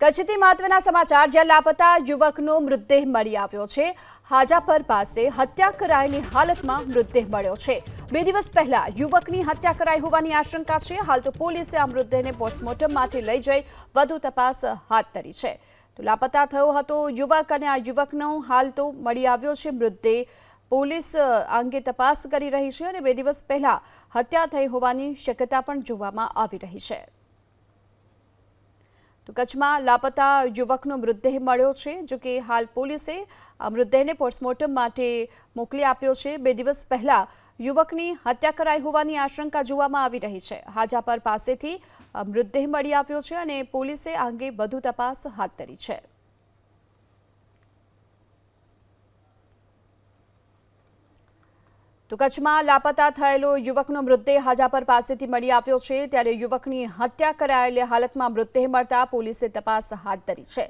કચ્છથી મહત્વના સમાચાર. જ્યાં લાપતા યુવકનો મૃતદેહ મળી આવ્યો છે. હાજાપર પાસે હત્યા કરાયેલી હાલતમાં મૃતદેહ મળ્યો છે. બે દિવસ પહેલા યુવકની હત્યા કરાઈ હોવાની આશંકા છે. હાલ તો પોલીસે આ મૃતદેહને પોસ્ટમોર્ટમ માટે લઈ જઈ વધુ તપાસ હાથ ધરી છે. તો લાપતા થયો હતો યુવક અને આ યુવકનો હાલ તો મળી આવ્યો છે મૃતદેહ. પોલીસ અંગે તપાસ કરી રહી છે અને બે દિવસ પહેલા હત્યા થઈ હોવાની શક્યતા પણ જોવામાં આવી રહી છે. તો કચ્છમાં લાપતા યુવકનો મૃતદેહ મળ્યો છે, જો કે હાલ પોલીસે મૃતદેહને પોસ્ટમોર્ટમ માટે મોકલી આપ્યો છે. બે દિવસ પહેલા યુવકની હત્યા કરાઈ હોવાની આશંકા જોવામાં આવી રહી છે. હાજાપર પાસેથી મૃતદેહ મળી આવ્યો છે અને પોલીસે આ અંગે વધુ તપાસ હાથ ધરી છે. તો કચ્છમાં લાપતા થયેલો યુવકનો મૃતદેહ હાજાપર પાસેથી મળી આવ્યો છે. ત્યારે યુવકની હત્યા કરાયેલી હાલતમાં મૃતદેહ મળતા પોલીસે તપાસ હાથ ધરી છે.